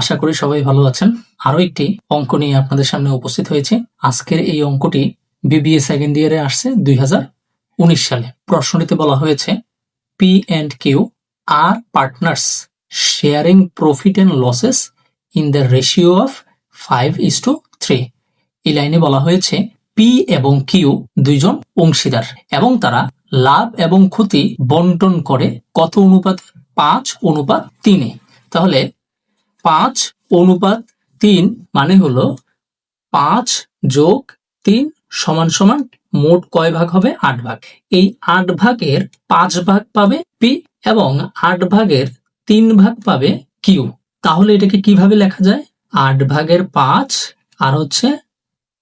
আশা করি সবাই ভালো আছেন। আরও একটি অঙ্ক নিয়ে আপনাদের সামনে উপস্থিত হয়েছে। আজকের এই অঙ্কটি বিবিএ সেকেন্ড ইয়ারে আসছে দুই হাজার উনিশ সালে। প্রশ্নটিতে বলা হয়েছে P and Q are partners sharing profit and losses in the ratio of five is to three এই লাইনে বলা হয়েছে পি এবং কিউ দুইজন অংশীদার এবং তারা লাভ এবং ক্ষতি বন্টন করে কত অনুপাত? পাঁচ, অনুপাত তিনে। তাহলে পাঁচ অনুপাত তিন মানে হলো পাঁচ যোগ তিন সমান সমান মোট কয় ভাগ হবে? আট ভাগ। এই আট ভাগের পাঁচ ভাগ পাবে পি এবং আট ভাগের তিন ভাগ পাবে কিউ তাহলে এটাকে কীভাবে লেখা যায়? আট ভাগের পাঁচ আর হচ্ছে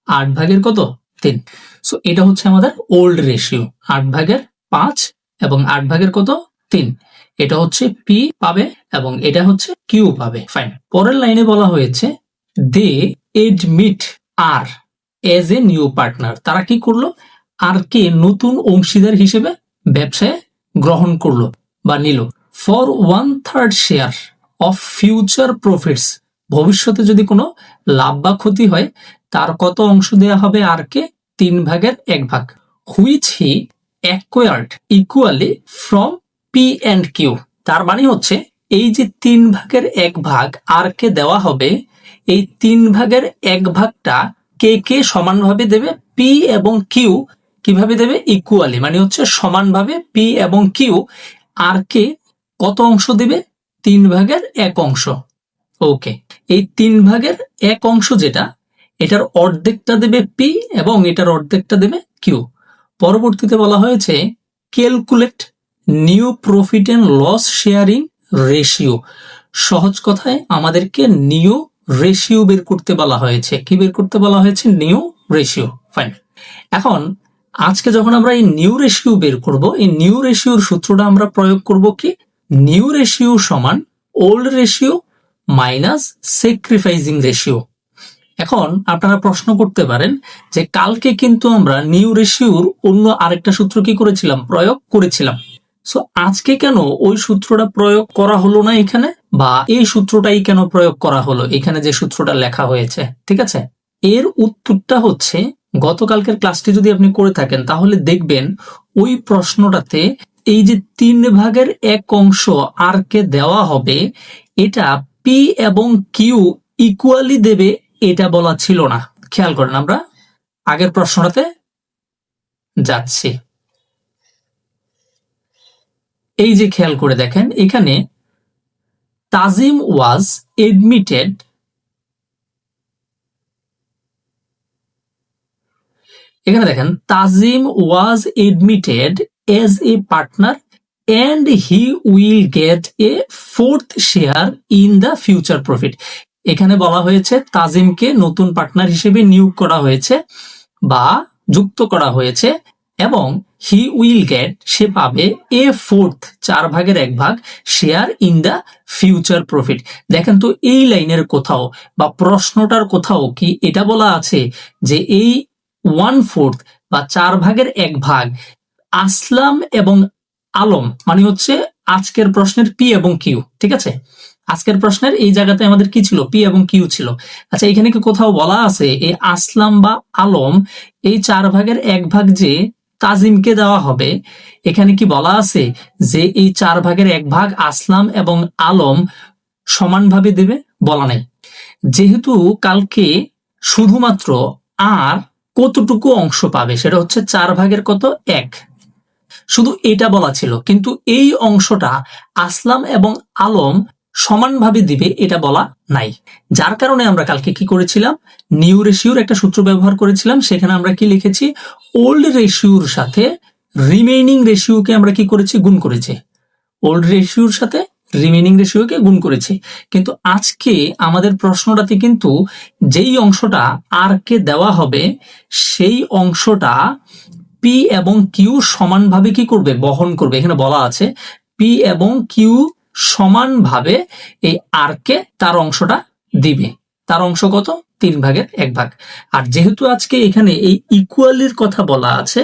আট ভাগের কত? তিন। সো এটা হচ্ছে আমাদের ওল্ড রেশিও আট ভাগের পাঁচ এবং আট ভাগের কত? তিন। এটা হচ্ছে পি পাবে এবং এটা হচ্ছে কিউ পাবে। ফাইন পরের লাইনে বলা হয়েছে they admit R as a new partner তারা কি করল? আর কে নতুন অংশীদার হিসেবে ব্যবসায় গ্রহণ করল বা নিল। For one third share of future profits ভবিষ্যতে যদি কোনো লাভ বা ক্ষতি হয়, তার কত অংশ দেয়া হবে? আর কে? তিন ভাগের এক ভাগ। Which he acquired equally from P and Q তার মানে হচ্ছে, এই যে তিন ভাগের এক ভাগ আর কে দেওয়া হবে, এই তিন ভাগের এক ভাগটা কে কে সমানভাবে দেবে? পি এবং কিউ কীভাবে দেবে? ইকুয়ালি মানে হচ্ছে সমানভাবে পি এবং কিউ আর কে কত অংশ দেবে? তিন ভাগের এক অংশ। ওকে এই তিন ভাগের এক অংশ যেটা, এটার অর্ধেকটা দেবে পি এবং এটার অর্ধেকটা দেবে কিউ পরবর্তীতে বলা হয়েছে calculate new profit and loss sharing ratio সহজ কথায় আমাদেরকে নিউ রেশিও বের করতে বলা হয়েছে। কি বের করতে বলা হয়েছে? নিউ রেশিও ফাইন এখন, আজকে যখন আমরা এই নিউ রেশিও বের করব, এই নিউ রেশিওর সূত্রটা আমরা প্রয়োগ করব কি? নিউ রেশিও সমান old ratio minus sacrificing ratio এখন আপনারা প্রশ্ন করতে পারেন যে কালকে কিন্তু আমরা নিউ রেশিওর অন্য আরেকটা সূত্র কি করেছিলাম? প্রয়োগ করেছিলাম। সো আজকে কেন ওই সূত্রটা প্রয়োগ করা হলো না এখানে? বা এই সূত্রটাই কেন প্রয়োগ করা হলো? এখানে যে সূত্রটা লেখা হয়েছে, ঠিক আছে? এর উত্তরটা হচ্ছে, গতকালকের ক্লাসটি যদি আপনি করে থাকেন, তাহলে দেখবেন ওই প্রশ্নটাতে এই যে তিন ভাগের এক অংশ আর কে দেওয়া হবে, এটা পি এবং কিউ ইকুয়ালি দেবে, এটা বলা ছিল না। খেয়াল করেন আমরা, আগের প্রশ্নটাতে যাচ্ছি। এই যে খেয়াল করে দেখেন, এখানে তাজিম ওয়াজ এডমিটেড এখানে দেখেন, Tazim was admitted as a partner and he will get a fourth share in the future profit এখানে বলা হয়েছে তাজিমকে নতুন পার্টনার হিসেবে নিয়োগ করা হয়েছে বা যুক্ত করা হয়েছে এবং হি উইল গেট সে পাবে এ ফোর্থ চার ভাগের এক ভাগ share in the future profit দেখেন তো এই লাইনের কোথাও বা প্রশ্নটার কোথাও কি এটা বলা আছে যে এই ওয়ান ফোর্থ বা চার ভাগের এক ভাগ আসলাম এবং আলম মানে হচ্ছে আজকের প্রশ্নের পি এবং কিউ ঠিক আছে? আজকের প্রশ্নের এই জায়গাতে আমাদের কি ছিল? পি এবং কিউ ছিল। আচ্ছা এখানে কি কোথাও বলা আছে, এই আসলাম বা আলম, এই চার ভাগের এক ভাগ যে তাজিমকে দেওয়া হবে। এখানে কি বলা আছে যে এই চার ভাগের এক ভাগ আসলাম এবং আলম সমানভাবে দেবে? বলা নেই। যেহেতু কালকে শুধুমাত্র আর কতটুকু অংশ পাবে, সেটা হচ্ছে চার ভাগের কত? এক। শুধু এটা বলা ছিল, কিন্তু এই অংশটা আসলাম এবং আলম সমানভাবে দিবে এটা বলা নাই। যার কারণে আমরা কালকে কি করেছিলাম? নিউ রেশিওর একটা সূত্র ব্যবহার করেছিলাম, সেখানে আমরা কি লিখেছি? ওল্ড রেশিওর সাথে রিমেইনিং রেশিওকে আমরা কি করেছি? গুণ করেছি। ওল্ড রেশিওর সাথে রিমেইনিং রেশিওকে গুণ করেছি। কিন্তু আজকে আমাদের প্রশ্নটাতে কিন্তু যেই অংশটা আর কে দেওয়া হবে, সেই অংশটা পি এবং কিউ সমানভাবে কি করবে? বহন করবে। এখানে বলা আছে পি এবং কিউ সমানভাবে এই আর কে তার অংশটা দিবে। তার অংশ কত? তিন ভাগের এক ভাগ। আর যেহেতু আজকে এখানে এই ইকুয়ালির কথা বলা আছে,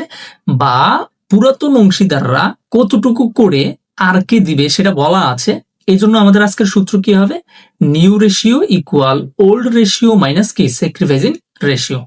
বা পুরাতন অংশীদাররা কতটুকু করে আর কে দিবে সেটা বলা আছে এই জন্য আমাদের আজকের সূত্র কি হবে? New ratio equal old ratio minus কি? স্যাক্রিফাইসিং রেশিও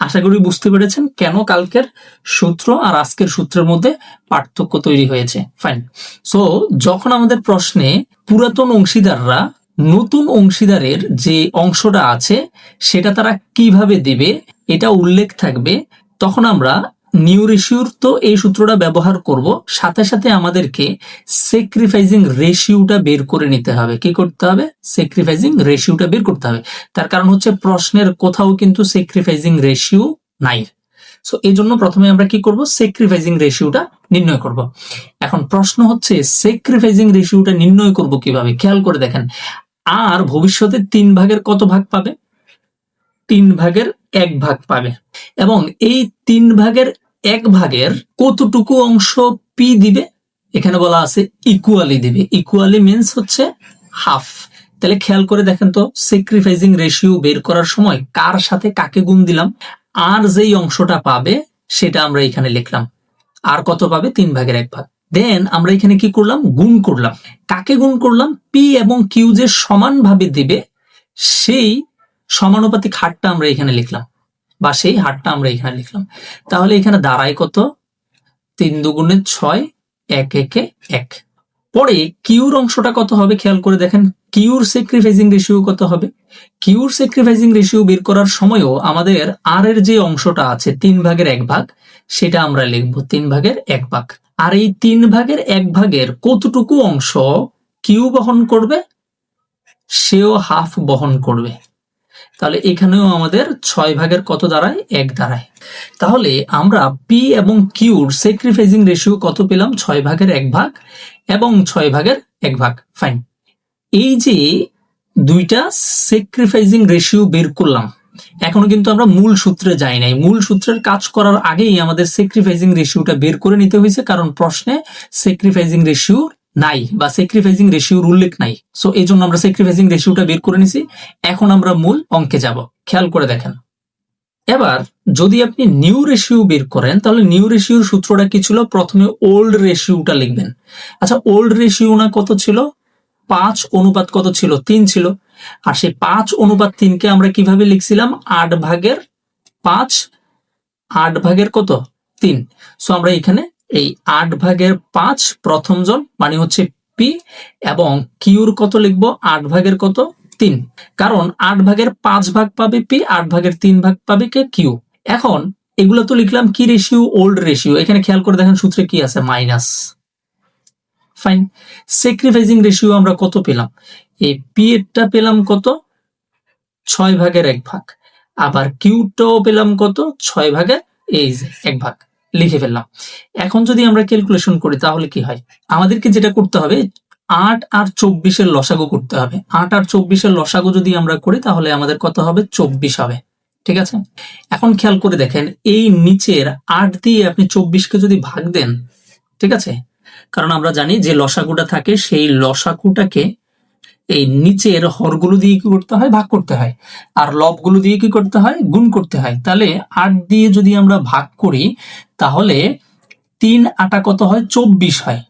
আশা করি বুঝতে পেরেছেন কেন কালকের সূত্র আর আজকের সূত্রের মধ্যে পার্থক্য তৈরি হয়েছে। ফাইন সো যখন আমাদের প্রশ্নে পুরাতন অংশীদাররা নতুন অংশীদারের যে অংশটা আছে, সেটা তারা কীভাবে দেবে, এটা উল্লেখ থাকবে, তখন আমরা নিউ রেশিওর তো এই সূত্রটা ব্যবহার করব। সাথে সাথে আমাদেরকে স্যাক্রিফাইজিং রেশিওটা বের করে নিতে হবে। কি করতে হবে? স্যাক্রিফাইজিং রেশিওটা বের করতে হবে। তার কারণ হচ্ছে প্রশ্নের কোথাও কিন্তু স্যাক্রিফাইজিং রেশিও নাই। সো এই জন্য প্রথমে আমরা কি করব? স্যাক্রিফাইজিং রেশিওটা নির্ণয় করব। এখন প্রশ্ন হচ্ছে স্যাক্রিফাইজিং রেশিওটা নির্ণয় করব কীভাবে? খেয়াল করে দেখেন। আর ভবিষ্যতে তিন ভাগের কত ভাগ পাবে? তিন ভাগের এক ভাগ পাবে। এবং এই তিন ভাগের এক ভাগের কতটুকু অংশ পি দিবে? এখানে বলা আছে ইকুয়ালি দিবে। ইকুয়ালি মিন্স হচ্ছে হাফ তাহলে খেয়াল করে দেখেন তো স্যাক্রিফাইজিং রেশিও বের করার সময় কার সাথে কাকে গুণ দিলাম? আর যেই অংশটা পাবে, সেটা আমরা এখানে লিখলাম। আর কত পাবে? তিন ভাগের এক ভাগ। দেন আমরা এখানে কি করলাম? গুণ করলাম। কাকে গুণ করলাম? পি এবং কিউ যে সমানভাবে দিবে, সেই সমানুপাতিক হারটা আমরা এখানে লিখলাম। বা সেই হারটা আমরা এখানে লিখলাম। তাহলে এখানে দাঁড়ায় কত? তিন দুগুণে ছয়, এক, একে এক। পরে কিউর অংশটা কত হবে খেয়াল করে দেখেন। কিউর স্যাক্রিফাইজিং রেশিও কত হবে? কিউর স্যাক্রিফাইজিং রেশিও বের করার সময়ও আমাদের আর এর যে অংশটা আছে, তিন ভাগের এক ভাগ, সেটা আমরা লিখব তিন ভাগের এক ভাগ। আর এই তিন ভাগের এক ভাগের কতটুকু অংশ কিউ বহন করবে? সেও হাফ বহন করবে। তাহলে এখানেও আমাদের ছয় ভাগের কত দাঁড়ায়? এক দাঁড়ায়। তাহলে আমরা পি এবং কিউর স্যাক্রিফাইজিং রেশিও কত পেলাম? ছয় ভাগের এক ভাগ এবং ছয় ভাগের এক ভাগ। ফাইন এই যে দুইটা স্যাক্রিফাইজিং রেশিও বের করলাম, এখনও কিন্তু আমরা মূল সূত্রে যাই নাই। মূল সূত্রের কাজ করার আগেই আমাদের স্যাক্রিফাইজিং রেশিওটা বের করে নিতে হয়েছে, কারণ প্রশ্নে স্যাক্রিফাইজিং রেশিও নাই বা স্যাক্রিফাইজিং রেশিওর উল্লেখ নাই। সো এই জন্য আমরা স্যাক্রিফাইজিং রেশিওটা বের করে নিছি। এখন আমরা মূল অঙ্কে যাব। খেয়াল করে দেখেন। এবার, যদি আপনি নিউ রেশিও বের করেন, তাহলে নিউ রেশিওর সূত্রটা কি ছিল? প্রথমে ওল্ড রেশিওটা লিখবেন। আচ্ছা ওল্ড রেশিও না কত ছিল? পাঁচ অনুপাত কত ছিল? তিন ছিল। আর সেই পাঁচ অনুপাত তিনকে আমরা কীভাবে লিখছিলাম? আট ভাগের পাঁচ, আট ভাগের কত? তিন। সো আমরা এখানে এই আট ভাগের পাঁচ প্রথম জন মানে হচ্ছে পি এবং কিউর কত লিখব? আট ভাগের কত? তিন। কারণ আট ভাগের পাঁচ ভাগ পাবে পি আট ভাগের তিন ভাগ পাবে কে? কিউ এখন এগুলো তো লিখলাম কি রেশিও ওল্ড রেশিও এখানে খেয়াল করে দেখেন সূত্রে কি আছে? মাইনাস ফাইন স্যাক্রিফাইজিং রেশিও আমরা কত পেলাম? এই পি এরটা পেলাম কত? ছয় ভাগের এক ভাগ। আবার কিউটাও পেলাম কত? ছয় ভাগের, এই যে, এক ভাগ। লিখে ফেললাম। এখন যদি আমরা ক্যালকুলেশন করি, তাহলে কি হয়? আমাদেরকে যেটা করতে হবে, আট আর চব্বিশের লসাগু করতে হবে। আট আর চব্বিশের লসাগু যদি আমরা করি, তাহলে আমাদের কত হবে? চব্বিশ হবে। ঠিক আছে? এখন খেয়াল করে দেখেন, এই নিচের আট দিয়ে আপনি চব্বিশকে যদি ভাগ দেন, ঠিক আছে? কারণ আমরা জানি যে লসাগুটা থাকে, সেই লসাকুটাকে এই নিচের হরগুলো দিয়ে কি করতে হয়? ভাগ করতে হয়। আর লবগুলো দিয়ে কি করতে হয়? গুণ করতে হয়। তাহলে আট দিয়ে যদি আমরা ভাগ করি, তাহলে তিন আটা কত হয়? চব্বিশ হয়।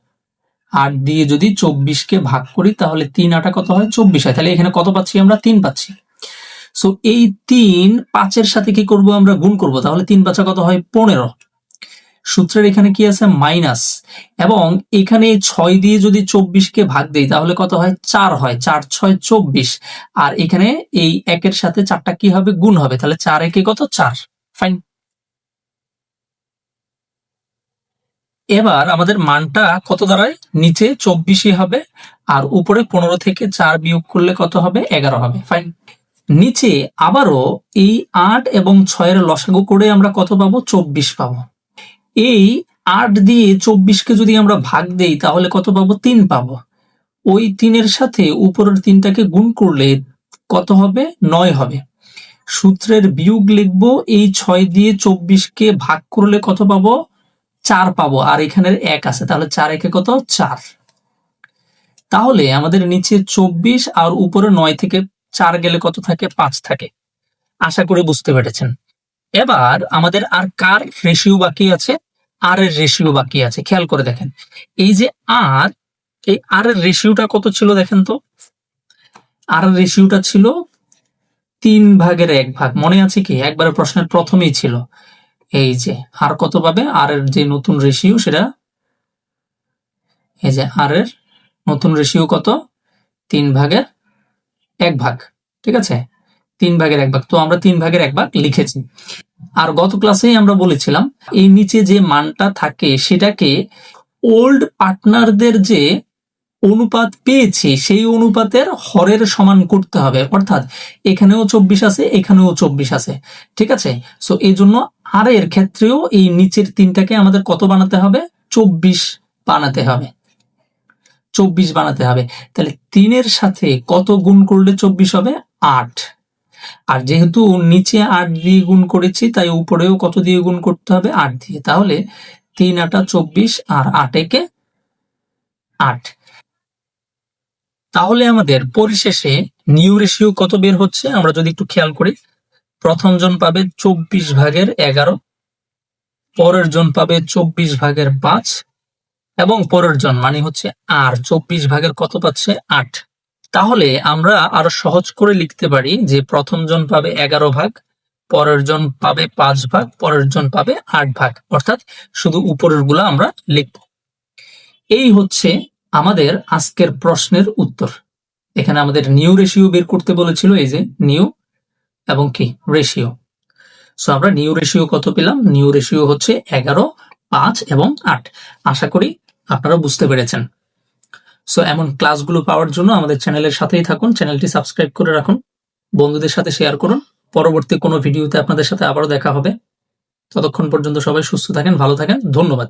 আট দিয়ে যদি চব্বিশকে ভাগ করি, তাহলে তিন আটা কত হয়? চব্বিশ হয়। তাহলে এখানে কত পাচ্ছি আমরা? তিন পাচ্ছি। সো এই তিন পাঁচের সাথে কি করব আমরা? গুণ করব। তাহলে তিন পাঁচা কত হয়? পনেরো। সূত্রের এখানে কি আছে? মাইনাস। এবং এখানে ছয় দিয়ে যদি চব্বিশকে ভাগ দেই, তাহলে কত হয়? চার হয়। চার, ছয়, চব্বিশ। আর এখানে এই একের সাথে চারটা কি হবে? গুণ হবে। তাহলে চার একে কত? চার। ফাইন এবার আমাদের মানটা কত দাঁড়ায়? নিচে চব্বিশই হবে। আর উপরে পনেরো থেকে চার বিয়োগ করলে কত হবে? এগারো হবে। ফাইন নিচে আবারও এই আট এবং ছয়ের লসাগু করে আমরা কত পাবো? চব্বিশ পাবো। এই আট দিয়ে চব্বিশকে যদি আমরা ভাগ দেই, তাহলে কত পাবো? তিন পাবো। ওই তিনের সাথে উপরের তিনটাকে গুণ করলে কত হবে? নয় হবে। সূত্রের বিয়োগ লিখব, এই ছয় দিয়ে চব্বিশকে ভাগ করলে কত পাবো? চার পাবো। আর এখানের এক আছে, তাহলে চার একে কত? চার। তাহলে আমাদের নিচে চব্বিশ আর উপরে নয় থেকে চার গেলে কত থাকে? পাঁচ থাকে। আশা করে বুঝতে পেরেছেন। এবার আমাদের আর কার রেশিও বাকি আছে? আর এর রেশিও বাকি আছে? খেয়াল করে দেখেন। এই যে আর এই আর এর রেশিওটা কত ছিল দেখেন তো? আর এর রেশিওটা ছিল তিন ভাগের এক ভাগ। মনে আছে কি? একবারে প্রশ্নের প্রথমেই ছিল। এই যে আর কত পাবে? আর এর যে নতুন রেশিও সেটা এই যে আর এর নতুন রেশিও কত? তিন ভাগের এক ভাগ। ঠিক আছে? তিন ভাগের এক ভাগ। তো আমরা তিন ভাগের এক ভাগ লিখেছি। আর গত ক্লাসেই আমরা বলেছিলাম, এই নিচে যে মানটা থাকে সেটাকে ওল্ড পার্টনারদের যে অনুপাত পেয়েছি, সেই অনুপাতের হরের সমান করতে হবে। অর্থাৎ এখানেও চব্বিশ আছে, এখানেও চব্বিশ আছে। ঠিক আছে? সো এই জন্য আর এর ক্ষেত্রেও এই নিচের তিনটাকে আমাদের কত বানাতে হবে? চব্বিশ বানাতে হবে। চব্বিশ বানাতে হবে। তাহলে তিনের সাথে কত গুণ করলে চব্বিশ হবে? আট। আর যেহেতু নিচে আট দিয়ে গুণ করেছি, তাই উপরেও কত দিয়ে গুণ করতে হবে? আট দিয়ে। তাহলে তিন আটা চব্বিশ আর আট একে আট। তাহলে আমাদের পরিশেষে নিউ রেশিও কত বের হচ্ছে? আমরা যদি একটু খেয়াল করি, প্রথম জন পাবে চব্বিশ ভাগের এগারো, পরের জন পাবে চব্বিশ ভাগের পাঁচ, এবং পরের জন মানে হচ্ছে আর। চব্বিশ ভাগের কত পাচ্ছে? আট। তাহলে আমরা আরও সহজ করে লিখতে পারি যে প্রথম জন পাবে এগারো ভাগ, পরের জন পাবে পাঁচ ভাগ, পরের জন পাবে আট ভাগ। অর্থাৎ শুধু উপরেরগুলা আমরা লিখব। এই হচ্ছে আমাদের আজকের প্রশ্নের উত্তর। এখানে আমাদের নিউ রেশিও বের করতে বলেছিল, এই যে নিউ এবং কি, রেশিও। সো আমরা নিউ রেশিও কত পেলাম? নিউ রেশিও হচ্ছে এগারো, পাঁচ এবং আট। আশা করি আপনারা বুঝতে পেরেছেন। সো এমন ক্লাসগুলো পাওয়ার জন্য আমাদের চ্যানেলের সাথেই থাকুন। চ্যানেলটি সাবস্ক্রাইব করে রাখুন। বন্ধুদের সাথে শেয়ার করুন। পরবর্তী কোনো ভিডিওতে আপনাদের সাথে আবারও দেখা হবে। ততক্ষণ পর্যন্ত সবাই সুস্থ থাকেন, ভালো থাকেন। ধন্যবাদ।